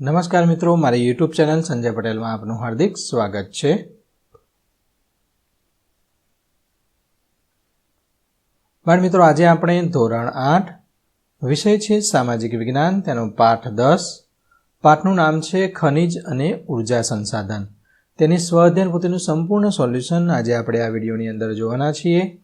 નમસ્કાર મિત્રો, મારી યુટ્યુબ ચેનલ સંજય પટેલમાં આપનું હાર્દિક સ્વાગત છે. બાળ મિત્રો, આજે આપણે ધોરણ આઠ, વિષય છે સામાજિક વિજ્ઞાન, તેનો પાઠ દસ. પાઠનું નામ છે ખનિજ અને ઊર્જા સંસાધન. તેની સ્વઅધ્યયન પોતેનું સંપૂર્ણ સોલ્યુશન આજે આપણે આ વિડીયોની અંદર જોવાના છીએ.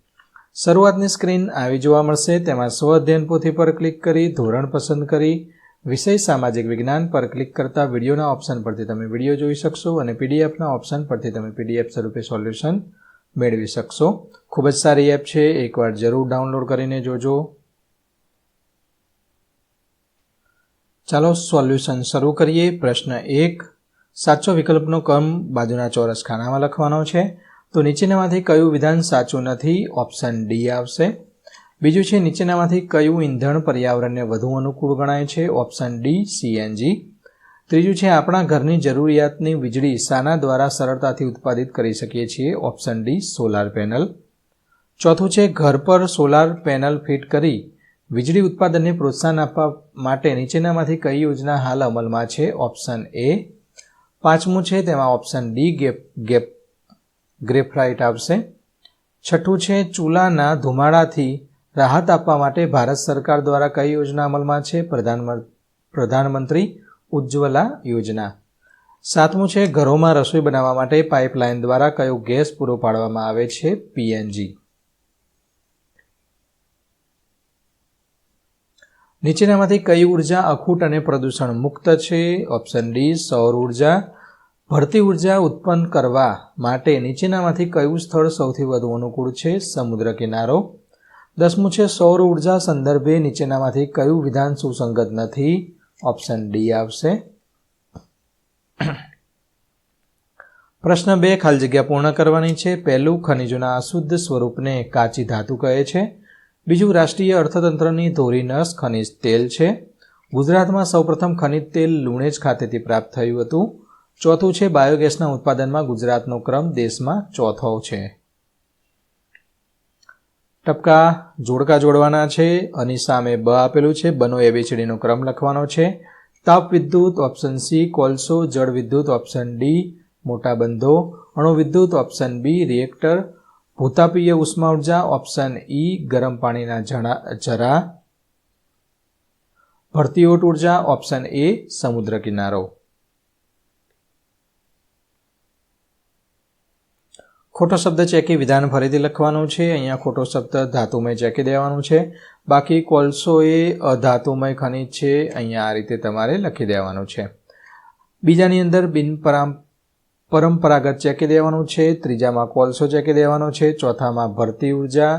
શરૂઆતની સ્ક્રીન આવી જોવા મળશે. તેમાં સ્વ અધ્યયન પોથી પર ક્લિક કરી, ધોરણ પસંદ કરી, વિષય સામાજિક વિજ્ઞાન પર ક્લિક કરતા વિડીયોના ઓપ્શન પરથી તમે વીડિયો જોઈ શકશો અને પીડીએફના ઓપ્શન પરથી તમે પીડીએફ સ્વરૂપે સોલ્યુશન મેળવી શકશો. ખૂબ જ સારી એપ છે. એકવાર જરૂર ડાઉનલોડ કરીને જોજો. ચાલો સોલ્યુશન શરૂ કરીએ. પ્રશ્ન એક, સાચો વિકલ્પનો ક્રમ બાજુના ચોરસ ખાનામાં લખવાનો છે. તો નીચેનામાંથી કયું વિધાન સાચું નથી? ઓપ્શન ડી આવશે. બીજું છે, નીચેનામાંથી કયું ઈંધણ પર્યાવરણને વધુ અનુકૂળ ગણાય છે? ઓપ્શન ડી સીએનજી ત્રીજું છે, આપણા ઘરની જરૂરિયાતની વીજળી શાના દ્વારા સરળતાથી ઉત્પાદિત કરી શકીએ છીએ? ઓપ્શન ડી સોલાર પેનલ ચોથું છે, ઘર પર સોલાર પેનલ ફિટ કરી વીજળી ઉત્પાદનને પ્રોત્સાહન આપવા માટે નીચેનામાંથી કઈ યોજના હાલ અમલમાં છે? ઓપ્શન એ પાંચમું છે, તેમાં option D gap gap graphite આવશે. છઠ્ઠું છે, ચૂલાના ધુમાડાથી રાહત આપવા માટે ભારત સરકાર દ્વારા કઈ યોજના અમલમાં છે? પ્રધાનમંત્રી ઉજ્જવલા યોજના. સાતમું છે, ઘરોમાં રસોઈ બનાવવા માટે પાઇપલાઇન દ્વારા કયો ગેસ પૂરો પાડવામાં આવે છે? પીએનજી નીચેનામાંથી કઈ ઊર્જા અખૂટ અને પ્રદૂષણ મુક્ત છે? ઓપ્શન ડી, સૌર ઊર્જા. ભરતી ઊર્જા ઉત્પન્ન કરવા માટે નીચેનામાંથી કયું સ્થળ સૌથી વધુ અનુકૂળ છે? સમુદ્ર કિનારો. દસમું છે, સૌર ઊર્જા સંદર્ભે નીચેનામાંથી કયું વિધાન સુસંગત નથી? ઓપ્શન ડી આવશે. પ્રશ્ન બે, ખાલી જગ્યા પૂર્ણ કરવાની છે. પહેલું, ખનિજોના અશુદ્ધ સ્વરૂપને કાચી ધાતુ કહે છે. બીજું, રાષ્ટ્રીય અર્થતંત્રની ધોરી નસ ખનિજ તેલ છે. ગુજરાતમાં સૌપ્રથમ ખનિજ તેલ લુણેજ ખાતેથી પ્રાપ્ત થયું હતું. ચોથું છે, બાયોગેસના ઉત્પાદનમાં ગુજરાતનો ક્રમ દેશમાં ચોથો છે. ટપકા જોડકા જોડવાના છે અને સામે બ આપેલું છે, બનો એબીસીડીનો ક્રમ લખવાનો છે. તાપ વિદ્યુત ઓપ્શન સી, કોલસો, જળ વિદ્યુત ઓપ્શન ડી, મોટા બંધો, અણુ વિદ્યુત ઓપ્શન બી, રિએક્ટર, ભૂતાપીય ઉષ્મા ઊર્જા ઓપ્શન ઈ, ગરમ પાણીના જણા, જરા ભરતી ઓટ ઊર્જા ઓપ્શન એ, સમુદ્ર કિનારો. ખોટો શબ્દ ચેકી વિધાન ફરીથી લખવાનું છે, અહીંયા ખોટો શબ્દ ધાતુમય ચેકી દેવાનું છે. બાકી કોલસો એ અધાતુમય ખનિજ છે, અહીંયા આ રીતે તમારે લખી દેવાનું છે. બીજાની અંદર બિન પરંપરાગત ચેકી દેવાનું છે, ત્રીજામાં કોલસો ચેકી દેવાનો છે, ચોથામાં ભરતી ઊર્જા,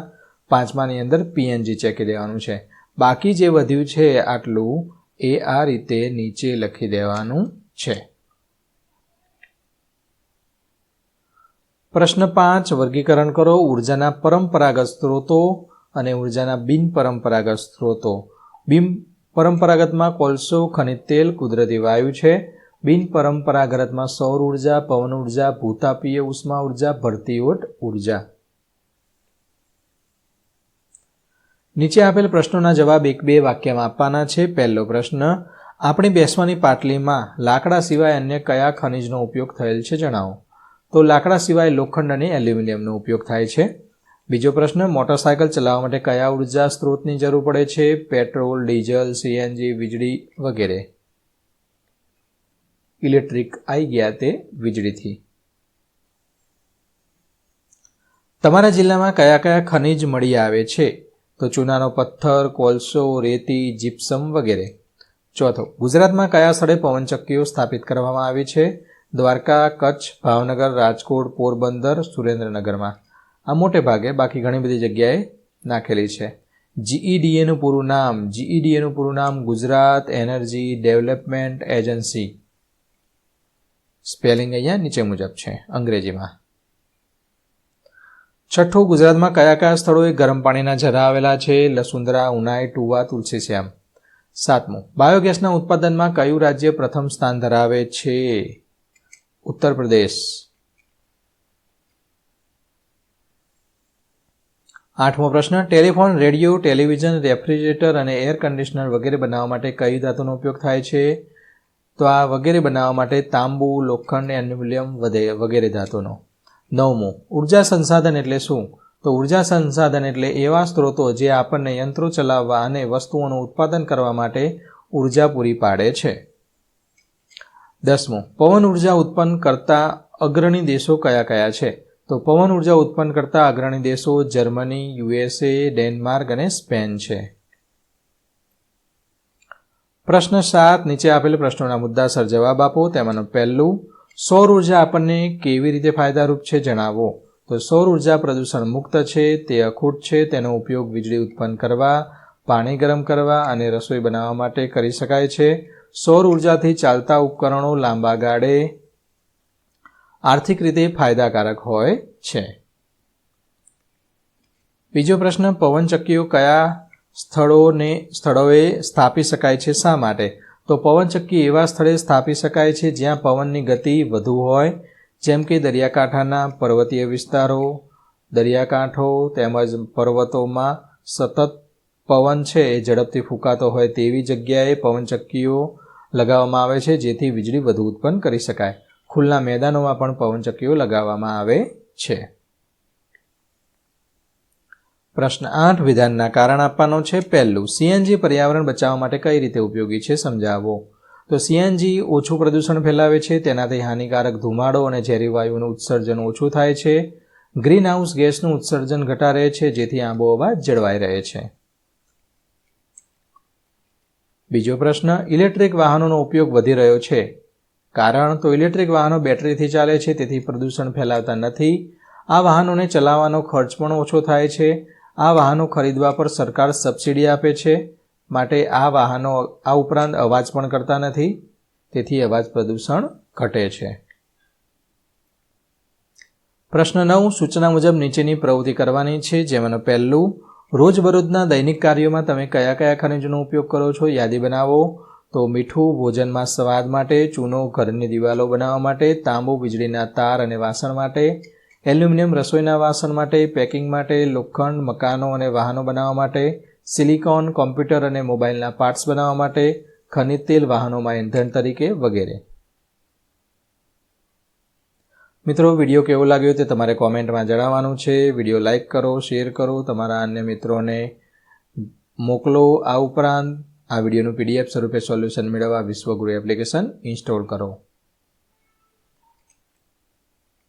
પાંચમાની અંદર પીએનજી ચેકી દેવાનું છે. બાકી જે વધ્યું છે આટલું એ આ રીતે નીચે લખી દેવાનું છે. પ્રશ્ન પાંચ, વર્ગીકરણ કરો ઉર્જાના પરંપરાગત સ્ત્રોતો અને ઉર્જાના બિનપરંપરાગત સ્ત્રોતો. બિન પરંપરાગતમાં કોલસો, ખનિજ તેલ, કુદરતી વાયુ છે. બિનપરંપરાગતમાં સૌર ઊર્જા, પવન ઊર્જા, ભૂતાપીય ઉષ્મા ઊર્જા, ભરતી ઓટ ઊર્જા. નીચે આપેલ પ્રશ્નોના જવાબ એક બે વાક્યમાં આપવાના છે. પહેલો પ્રશ્ન, આપણી બેસવાની પાટલીમાં લાકડા સિવાય અન્ય કયા ખનિજનો ઉપયોગ થયેલ છે જણાવો. તો લાકડા સિવાય લોખંડ અને એલ્યુમિનિયમનો ઉપયોગ થાય છે. બીજો પ્રશ્ન, મોટરસાયકલ ચલાવવા માટે કયા ઊર્જા સ્ત્રોતની જરૂર પડે છે? પેટ્રોલ, ડીઝલ, સીએનજી, વીજળી વગેરે. ઇલેક્ટ્રિક આવી ગયા તે વીજળીથી. તમારા જિલ્લામાં કયા કયા ખનિજ મળી આવે છે? તો ચૂનાનો પથ્થર, કોલસો, રેતી, જીપ્સમ વગેરે. ચોથો, ગુજરાતમાં કયા સ્થળે પવનચક્કીઓ સ્થાપિત કરવામાં આવી છે? દ્વારકા, કચ્છ, ભાવનગર, રાજકોટ, પોરબંદર, સુરેન્દ્રનગરમાં. આ મોટે ભાગે બાકી ઘણી બધી જગ્યાએ નાખેલી છે. જીઈડીએનું પૂરું નામ જીઈડીએનું પૂરું નામ Gujarat energy development agency. Spelling અહીંયા નીચે મુજબ છે, અંગ્રેજીમાં. છઠ્ઠું, ગુજરાતમાં કયા કયા સ્થળોએ ગરમ પાણીના ઝરા આવેલા છે? લસુંદરા, ઉનાઈ, ટુવા, તુલસીશ્યામ. સાતમું, બાયોગેસના ઉત્પાદનમાં કયું રાજ્ય પ્રથમ સ્થાન ધરાવે છે? ઉત્તર પ્રદેશ. આઠમો પ્રશ્ન, ટેલિફોન, રેડિયો, ટેલિવિઝન, રેફ્રિજરેટર અને એર કન્ડિશનર વગેરે બનાવવા માટે કઈ ધાતુનો ઉપયોગ થાય છે? તો આ વગેરે બનાવવા માટે તાંબુ, લોખંડ, એલ્યુમિનિયમ વગેરે ધાતુનો. નવમું, ઊર્જા સંસાધન એટલે શું? તો ઊર્જા સંસાધન એટલે એવા સ્ત્રોતો જે આપણને યંત્રો ચલાવવા અને વસ્તુઓનું ઉત્પાદન કરવા માટે ઊર્જા પૂરી પાડે છે. દસમું, પવન ઊર્જા ઉત્પન્ન કરતા અગ્રણી દેશો કયા કયા છે? તો પવન ઊર્જા ઉત્પન્ન કરતા અગ્રણી દેશો જર્મની, યુએસએ, ડેનમાર્ક અને સ્પેન છે. પ્રશ્ન સાત, નીચે આપેલ પ્રશ્નોના મુદ્દાસર જવાબ આપો. તેમાંનું પહેલું, સૌર ઊર્જા આપણને કેવી રીતે ફાયદારૂપ છે જણાવો. તો સૌર ઊર્જા પ્રદૂષણ મુક્ત છે, તે અખૂટ છે, તેનો ઉપયોગ વીજળી ઉત્પન્ન કરવા, પાણી ગરમ કરવા અને રસોઈ બનાવવા માટે કરી શકાય છે. સૌર ઉર્જાથી ચાલતા ઉપકરણો લાંબા ગાળે આર્થિક રીતે ફાયદાકારક હોય છે. બીજો પ્રશ્ન, પવનચક્કીઓ કયા સ્થળોને, સ્થળોએ સ્થાપી શકાય છે શા માટે? તો પવનચક્કી એવા સ્થળે સ્થાપી શકાય છે જ્યાં પવનની ગતિ વધુ હોય, જેમ કે દરિયાકાંઠાના પર્વતીય વિસ્તારો, દરિયાકાંઠો તેમજ પર્વતોમાં સતત પવન છે એ ઝડપથી ફૂંકાતો હોય તેવી જગ્યાએ પવનચક્કીઓ લગાવવામાં આવે છે, જેથી વીજળી વધુ ઉત્પન્ન કરી શકાય. ખુલ્લા મેદાનોમાં પણ પવનચક્કીઓ લગાવવામાં આવે છે. પ્રશ્ન આઠ, વિધાનના કારણ આપવાનો છે. પહેલું, સીએનજી પર્યાવરણ બચાવવા માટે કઈ રીતે ઉપયોગી છે સમજાવો. તો સીએનજી ઓછું પ્રદૂષણ ફેલાવે છે, તેનાથી હાનિકારક ધુમાડો અને ઝેરી વાયુનું ઉત્સર્જન ઓછું થાય છે. ગ્રીન હાઉસ ગેસનું ઉત્સર્જન ઘટાડે છે, જેથી આબોહવા જળવાઈ રહે છે. બીજો પ્રશ્ન, ઇલેક્ટ્રિક વાહનોનો ઉપયોગ વધી રહ્યો છે. કારણ તો ઇલેક્ટ્રિક વાહનો બેટરીથી ચાલે છે, તેથી પ્રદૂષણ ફેલાવતા નથી. આ વાહનોને ચલાવવાનો ખર્ચ પણ ઓછો થાય છે. આ વાહનો ખરીદવા પર સરકાર સબસિડી આપે છે. માટે આ વાહનો, આ ઉપરાંત અવાજ પણ કરતા નથી. તેથી અવાજ પ્રદૂષણ ઘટે છે. પ્રશ્ન નવ, સૂચના મુજબ નીચેની પ્રવૃત્તિ કરવાની છે. જેમાંનું પહેલું રોજબરોજના દૈનિક કાર્યોમાં તમે કયા કયા ખનિજોનો ઉપયોગ કરો છો યાદી બનાવો? તો મીઠું, ભોજનમાં સ્વાદ માટે, ચૂનો, ઘરની દિવાલો બનાવવા માટે, તાંબુ, વીજળીના તાર અને વાસણ માટે, એલ્યુમિનિયમ રસોઈના વાસણ માટે, પેકિંગ માટે, લોખંડ, મકાનો અને વાહનો બનાવવા માટે, સિલિકોન, કોમ્પ્યુટર અને મોબાઈલના પાર્ટ્સ બનાવવા માટે, ખનિજ તેલ વાહનોમાં ઇંધણ તરીકે વગેરે. મિત્રો વીડિયો કેવો લાગ્યો તે તમારે કોમેન્ટમાં જણાવવાનું છે. વીડિયો લાઇક કરો શેર કરો, તમારા અન્ય મિત્રોને મોકલો. આ ઉપરાંત, આ વિડીયોનું પીડીએફ સ્વરૂપે સોલ્યુશન મેળવવા વિશ્વગુરુ એપ્લિકેશન ઇન્સ્ટોલ કરો.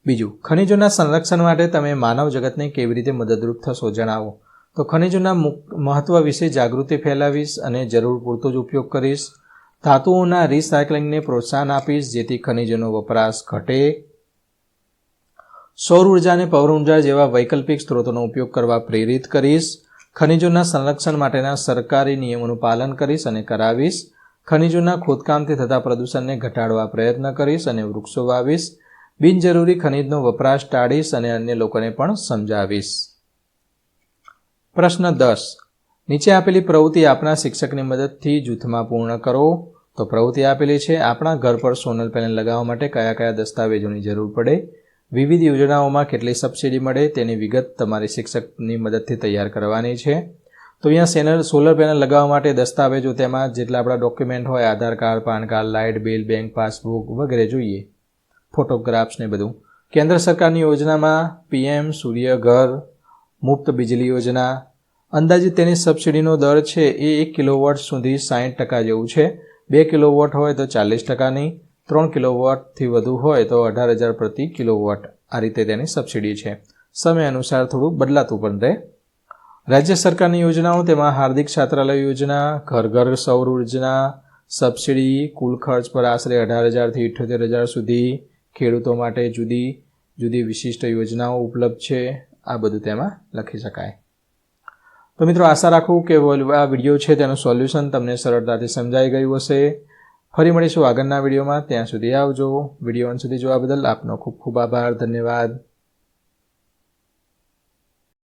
બીજું, ખનિજોના સંરક્ષણ માટે તમે માનવ જગતને કેવી રીતે મદદરૂપ થશો જણાવો. તો ખનિજોના મહત્વ વિશે જાગૃતિ ફેલાવીશ અને જરૂર પૂરતો જ ઉપયોગ કરીશ. ધાતુઓના રિસાયકલિંગને પ્રોત્સાહન આપીશ જેથી ખનિજોનો વપરાશ ઘટે. સૌર ઊર્જા અને પવન ઊર્જા જેવા વૈકલ્પિક સ્ત્રોતોનો ઉપયોગ કરવા પ્રેરિત કરીશ. ખનિજોના સંરક્ષણ માટેના સરકારી નિયમોનું પાલન કરીશ અને કરાવીશ. ખનિજોના ખોદકામથી થતા પ્રદૂષણને ઘટાડવા પ્રયત્ન કરીશ અને વૃક્ષો વાવીશ. બિનજરૂરી ખનિજનો વપરાશ ટાળીશ અને અન્ય લોકોને પણ સમજાવીશ. પ્રશ્ન દસ. નીચે આપેલી પ્રવૃત્તિ આપણા શિક્ષકની મદદથી જૂથમાં પૂર્ણ કરો. તો પ્રવૃત્તિ આપેલી છે, આપણા ઘર પર સોનલ પેનલ લગાવવા માટે કયા કયા દસ્તાવેજોની જરૂર પડે? વિવિધ યોજનાઓમાં કેટલી સબસિડી મળે તેની વિગત તમારી શિક્ષકની મદદથી તૈયાર કરવાની છે. તો અહીંયા સેનલ, સોલર પેનલ લગાવવા માટે દસ્તાવેજો તેમાં જેટલા આપણા ડોક્યુમેન્ટ હોય, Aadhaar card, PAN card, light bill, bank passbook વગેરે જોઈએ. ફોટોગ્રાફ્સ ને બધું. કેન્દ્ર સરકારની યોજનામાં પીએમ સૂર્ય ઘર મુફ્ત વીજળી યોજના અંદાજિત તેની સબસિડીનો દર છે એ એક કિલોવોટ સુધી સાહીઠ ટકા જેવું છે. બે કિલોવોટ હોય તો ચાલીસ ટકાની. ત્રણ કિલોવોટથી વધુ હોય તો અઢાર હજાર પ્રતિ કિલોવોટ આ રીતે તેની સબસિડી છે. સમય અનુસાર થોડું બદલાતું પણ રહે. રાજ્ય સરકારની યોજનાઓ તેમાં હાર્દિક છાત્રાલય યોજના, ઘર ઘર સૌર ઊર્જા, સબસિડી, કુલ ખર્ચ પર આશરે અઢાર હજારથી ઇઠ્યોતેર હજાર સુધી ખેડૂતો માટે જુદી જુદી વિશિષ્ટ યોજનાઓ ઉપલબ્ધ છે. આ બધું તેમાં લખી શકાય. તો મિત્રો આશા રાખું કે આ વીડિયો છે તેનું સોલ્યુશન તમને સરળતાથી સમજાઈ ગયું હશે. ફરી મળીશું આગળના વિડીયોમાં. ત્યાં સુધી આવજો. વીડિયો અંત સુધી જોવા બદલ આપનો ખૂબ ખૂબ આભાર. ધન્યવાદ.